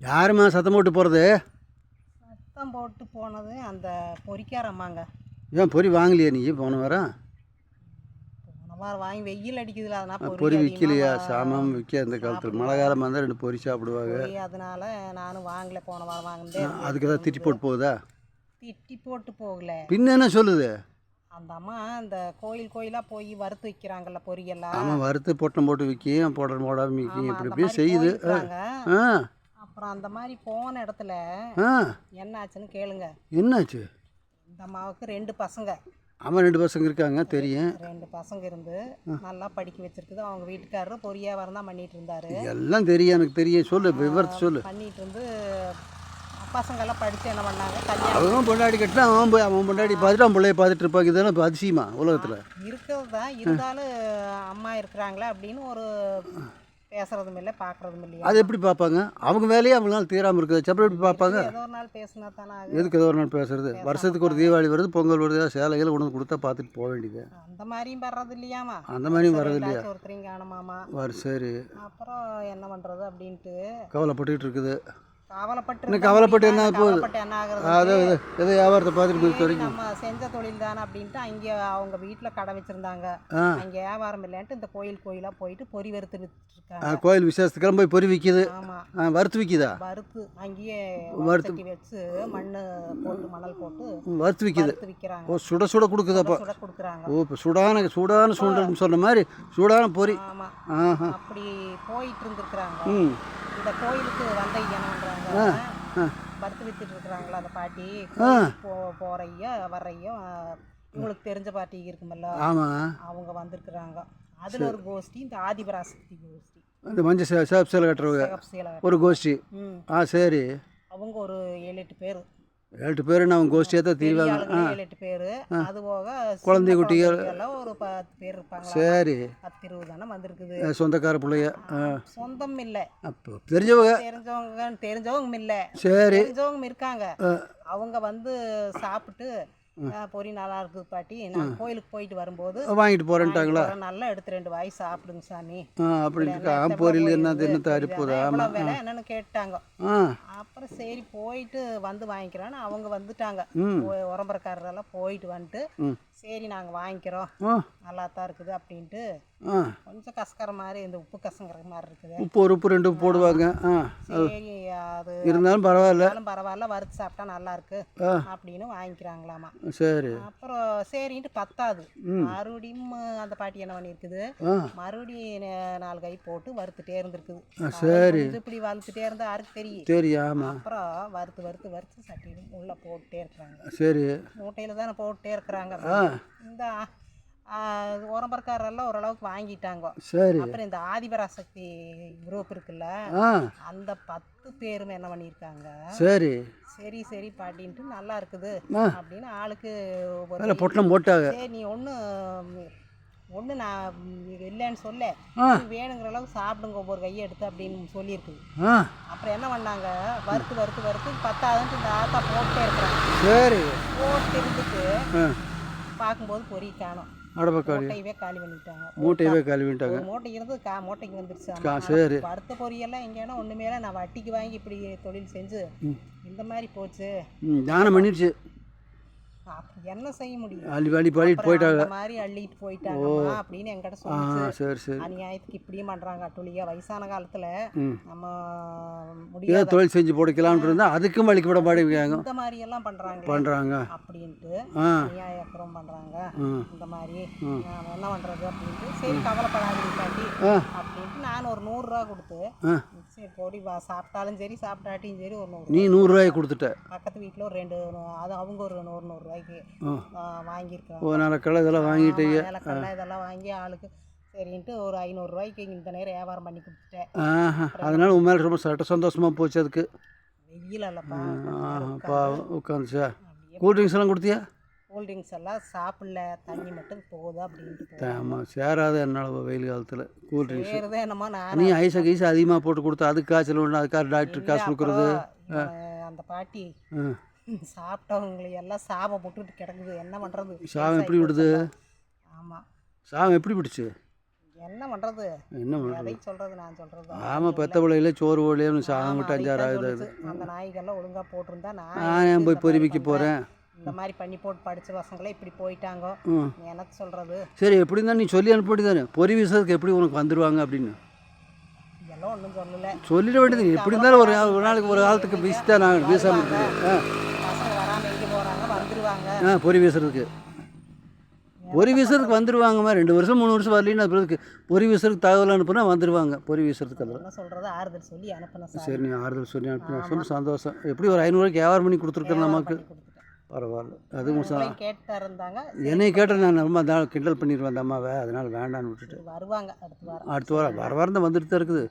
யாரும்மா சத்தம் போட்டு போகிறது சத்தம் போட்டு போனது அந்த பொறிக்கார அம்மாங்க. ஏன் பொறி வாங்கலையா நீ? போன வாரம்? போன வாரம் வாங்கி வெயில் அடிக்குதுல அதனால் பொறி விற்கலையா சாமான் விற்க அந்த காலத்தில்? மழை காலம் வந்தால் ரெண்டு பொறி சாப்பிடுவாங்க. அதனால நானும் வாங்கல போன வாரம் வாங்கினதே அதுக்கு ஏதாவது திட்டி போட்டு போகுதா? திட்டி போட்டு போகல. பின்ன என்ன சொல்லுது? அந்த அம்மா அந்த கோயில் கோயிலாக போய் வறுத்து வைக்கிறாங்கல்ல பொரியெல்லாம் ஆமாம் வறுத்து பொட்டம் போட்டு விற்கும் போட போடாமல் விற்கும் இப்படி மாதிரி செய்யுது. ஆ அப்புறம் அந்த மாதிரி போன இடத்துல ஆ. என்ன ஆச்சுன்னு கேளுங்க. என்னாச்சு? இந்த அம்மாவுக்கு ரெண்டு பசங்க. ஆமாம் ரெண்டு பசங்க இருக்காங்க தெரியும். ரெண்டு பசங்க இருந்து நல்லா படிக்க வச்சிருக்குது. அவங்க வீட்டுக்காரரு பொறியாவரம் தான் பண்ணிட்டு இருந்தாரு. எல்லாம் தெரியும் எனக்கு தெரியும். சொல்லு விவரத்தை சொல்லு. பண்ணிட்டு இருந்து பசங்க எல்லாம் படிச்சு என்ன பண்ணாங்க? கல்யாணம் அவன் பொண்டாடி கட்டினா அவன் போய் அவன் பொண்டாடி பார்த்துட்டு அவன் பிள்ளைய பார்த்துட்டு இருப்பாங்க. இதெல்லாம் இப்போ அதிசயமா உலகத்தில். இருக்கிறது தான். இருந்தாலும் அம்மா இருக்கிறாங்களே அப்படின்னு ஒரு பேசுறதும் இல்லை பார்க்கறதும் இல்லையா அது எப்படி பார்ப்பாங்க? அவங்க வேலையே அவங்களால தீராமல் இருக்குது. அப்புறம் எப்படி பார்ப்பாங்க? ஏதோ ஒரு நாள் பேசினா தானே எதுக்கு ஏதோ ஒரு நாள் பேசுறது? வருஷத்துக்கு ஒரு தீபாவளி வருது பொங்கல் வருது சேலைகளை வந்து கொடுத்தா பார்த்துட்டு போக வேண்டியது. அந்த மாதிரியும் வர்றது இல்லையாமா? அந்த மாதிரியும் வர்றது இல்லையா? ஒருத்தரையும் காணுமாமா? வர சரி. அப்புறம் என்ன பண்றது அப்படின்ட்டு. கவலைப்பட்டுக்கிட்டு இருக்குது. கவலைப்பட்டு கவலைப்பட்டு என்ன? கவலைப்பட்டு என்ன ஆகுறது? அது வியாபாரத்தை பார்த்துட்டு நம்ம செஞ்ச தொழில் தானே அப்படின்ட்டு அங்கே அவங்க வீட்டில் கடை வச்சிருந்தாங்க. அங்கே வியாபாரம் இல்லைன்ட்டு இந்த கோயில் கோயிலாக போயிட்டு பொறி வறுத்து விற்றுருக்காங்க கோயில் விசேஷத்துக்கெல்லாம் போய் பொறி விற்கிது ஆமாம் வறுத்து விற்கிதா வறுத்து அங்கேயே வறுத்து- வச்சு மண் போட்டு மணல் போட்டு வறுத்து விற்கிது விற்கிறாங்க ஓ சுட சுட கொடுக்குதாப்பா சுட கொடுக்குறாங்க. ஓ இப்போ சுடான சுடான சுண்டல்னு சொன்ன மாதிரி சூடான பொறி. ஆமாம் அப்படி போயிட்டு இருந்திருக்கிறாங்க. இந்த கோயிலுக்கு வந்த என்ன வறுத்து வித்துட்டு இருக்கிறாங்களா அந்த பாட்டி? போ போறையோ வர்றையோ உங்களுக்கு தெரிஞ்ச பாட்டி இருக்குமல்ல? அவங்க வந்திருக்கிறாங்க. அதில் ஒரு கோஷ்டி இந்த ஆதிபராசக்தி கோஷ்டி. இந்த மஞ்சள் சேலை கட்டுறவங்க. ஒரு கோஷ்டி. ஆ சரி. அவங்க ஒரு ஏழு எட்டு பேர். ஏழு பேர் அவங்க கோஷ்டியாக தான் ஆளுங்களே ஏழு எட்டு பேர். அது போக குழந்தை குட்டிகள். குழந்தைங்கெல்லாம் ஒரு பத்து பேர் இருப்பாங்க சரி. பத்து இருபது தானே வந்திருக்குது. சொந்தக்கார பிள்ளைய. சொந்தம் இல்லை. அப்போ தெரிஞ்சவங்க. தெரிஞ்சவங்க தெரிஞ்சவங்க இல்லை. சரி. தெரிஞ்சவங்க இருக்காங்க. அவங்க வந்து சாப்பிட்டு "ஆ, பொரி நல்லா இருக்குது பாட்டி. நான் கோயிலுக்கு போயிட்டு வரும்போது வாங்கிட்டு வரேன், நல்லா எடுத்து ரெண்டு வாய் சாப்பிடுங்க சாமி. அப்படின்ட்டு பொரியல் என்ன என்ன விலை என்னன்னு கேட்டாங்க. அப்புறம் சரி போயிட்டு வந்து வாங்கிக்கிறோன்னு அவங்க வந்துட்டாங்க. உரம்பரக்காரரெல்லாம் போயிட்டு வந்துட்டு. சரி நாங்கள் வாங்கிக்கிறோம். நல்லா தான் இருக்குது அப்படின்ட்டு கொஞ்சம் கசக்கிற மாதிரி இந்த உப்பு கசங்கிற மாதிரி இருக்குது. உப்பு ஒரு உப்பு ரெண்டு போடுவாங்க. சரி அது இருந்தாலும் பரவாயில்ல. பரவாயில்ல வறுத்து சாப்பிட்டா நல்லா இருக்கு. அப்படின்னு வாங்கிக்கிறாங்களாமா. சரி. அப்புறம் சரின்ட்டு பத்தாது. மறுபடியும் அந்த பாட்டி என்ன பண்ணியிருக்குது மறுபடியும் நாலு கை போட்டு வறுத்துட்டே இருந்திருக்குது. சரி. இப்படி வறுத்துட்டே இருந்தா யாருக்கு தெரியும்? ஆமாம் அப்புறம் வறுத்து வறுத்து வறுத்து சட்டியில் உள்ள போட்டுட்டே இருக்கிறாங்க. சரி. மூட்டையில் தானே போட்டுட்டே இருக்கிறாங்க. இந்த. உரம்பரக்காரெல்லாம் ஓரளவுக்கு வாங்கிட்டாங்க. சரி. அப்புறம் இந்த ஆதிபராசக்தி குரூப் இருக்குல்ல அந்த பத்து பேரும் என்ன பண்ணியிருக்காங்க? சரி. சரி சரி பாட்டின்ட்டு நல்லா இருக்குது. அப்படின்னு ஆளுக்கு அதில் பொட்டலம் போட்டாங்க. சரி நீ ஒன்று ஒன்று நான் இல்லைன்னு சொல்ல. வேணுங்கிற அளவுக்கு சாப்பிடுங்க ஒவ்வொரு கையை எடுத்து அப்படின்னு சொல்லியிருக்குது. ஆ. அப்புறம் என்ன பண்ணாங்க? வறுத்து வறுத்து வறுத்து பத்தாதுன்ட்டு இந்த ஆத்தா போட்டே இருக்கிறாங்க. சரி. போட்டு இருந்துட்டு பார்க்கும்போது பொறி காணும். அடப்பக்காளி மூட்டையவே காலி பண்ணிட்டாங்க. மூட்டையவே மூட்டை இருந்து கா மூட்டைக்கு வந்துருச்சு. சரி. வறுத்த பொரியெல்லாம் எங்கேனா ஒன்றுமே நான் வட்டிக்கு வாங்கி இப்படி தொழில் செஞ்சு இந்த மாதிரி போச்சு. தானம் பண்ணிடுச்சு என்ன செய்ய முடியும்? அள்ளி பாடிட்டு அப்புறம் போயிட்டாங்க. மாதிரி அள்ளிட்டு போயிட்டாங்கம்மா அப்படின்னு என்கிட்ட ஆ சொல்லிச்சு. சரி சரி. அநியாயத்துக்கு இப்படியும் பண்றாங்க அட்டுலியா வயசான காலத்துல நம்ம முடியாத தொழில் செஞ்சு போட்டுக்கலாம்னு இருந்தால் அதுக்கும் வலிக்கு விட மாட்டேங்கிறாங்க இந்த மாதிரி எல்லாம் பண்றாங்க. பண்ணுறாங்க அப்படின்ட்டு ஆ. அநியாயக்கரம் பண்றாங்க. இந்த மாதிரி என்ன பண்றது அப்படின்ட்டு சரி கவலைப்படாதீங்க பாட்டி ஆ. அப்படின்ட்டு நான் ஒரு நூறுரூவா கொடுத்து சரி பொடி வா சாப்பிட்டாலும் சரி சாப்பிட்டாட்டியும் சரி ஒரு நூறு நீ நூறுரூவாயை கொடுத்துட்ட. பக்கத்து வீட்டில் ஒரு ரெண்டு அது அவங்க ஒரு நூறு நூறுரூவாய்க்கு ஆ. வாங்கியிருக்காங்க ஓ நிலக்கடலை இதெல்லாம் வாங்கிட்டீங்க. நிலக்கடலை இதெல்லாம் வாங்கி ஆளுக்கு சரின்ட்டு ஒரு ஐநூறுரூவாய்க்கு இந்த நேரம் வியாபாரம் பண்ணி கொடுத்துட்டேன். அதனால உன் மேலே ரொம்ப சட்ட சந்தோஷமாக போச்சு அதுக்கு. வெயில் அல்லப்பா உட்காந்துச்சா? கூல்ட்ரிங்க்ஸ் எல்லாம் கொடுத்தியா? கூல்ட்ரிங்க்ஸ் எல்லாம் சாப்பிடல தண்ணி மட்டும் போகுது அப்படின்ட்டு. ஆமாம் சேராத என்னால் வெயில் காலத்தில் கூல்ட்ரிங்க்ஸ் வேறுதான் என்னமோ நான் நீ ஐஸை கீசை அதிகமாக போட்டு கொடுத்து அதுக்கு காய்ச்சல் ஒன்று அதுக்காக டாக்டர் காசு கொடுக்குறது? அந்த பாட்டி சாப்பிட்டவங்களை எல்லாம் சாபம் போட்டுட்டு கிடக்குது. என்ன பண்ணுறது சாபம் எப்படி விடுது? ஆமாம் சாமம் எப்படி பிடிச்சு என்ன பண்ணுறது என்ன பண்ணுறது சொல்கிறது நான் சொல்கிறது ஆமாம் பெத்த பிள்ளைகளே சோறு ஓலையும் சாதம் விட்டு அஞ்சாறு இது. அந்த நாய்கள்லாம் ஒழுங்காக போட்டிருந்தா நான் நான் ஏன் போய் இந்த பொறி மாதிரி வைக்க பண்றேன். போகிறேன் இந்த மாதிரி பண்ணி போட்டு படித்த பசங்களே இப்படி போயிட்டாங்க. எனக்கு சொல்கிறது சரி எப்படி இருந்தால் நீ சொல்லி அனுப்பி தானே பொறி வீசுறதுக்கு எப்படி உனக்கு வந்துடுவாங்க அப்படின்னு? இதெல்லாம் ஒன்றும் சொல்லலை. சொல்லிட வேண்டியது எப்படி இருந்தாலும் ஒரு ஒரு நாளைக்கு ஒரு காலத்துக்கு வீசித்தான் நான் வீசாமல் இருக்குது ஆ. ஆ பொறி வீசுறதுக்கு. பொறி வீசுறதுக்கு வந்துடுவாங்கம்மா ரெண்டு வருஷம் மூணு வருஷம் வரலின்னு அப்புறம் பொறி வீசுறதுக்கு தகவல் அனுப்புனா வந்துடுவாங்க பொறி வீசுறதுக்கு என்ன சொல்கிறது ஆறுதல் சொல்லி அனுப்பினேன் சார். சரி நீ ஆறுதல் சொல்லி அனுப்பினா சொல்லி சந்தோஷம். எப்படி ஒரு ஐநூறுரூவாய்க்கு வியாபாரம் பண்ணி கொடுத்துருக்கேன் நமக்கு? பரவாயில்ல. அதுவும் ச- உங்களையும் கேட்டு இருந்தாங்க என்னை கேட்டால் நான் ரொம்ப தான் கிண்டல் பண்ணிடுவேன் அந்த அம்மாவை. அதனால் வேண்டான்னு விட்டுட்டு. வருவாங்க அடுத்த வாரம். அடுத்த வாரம். வர வாரம் தான் வந்துட்டு தான் இருக்குது.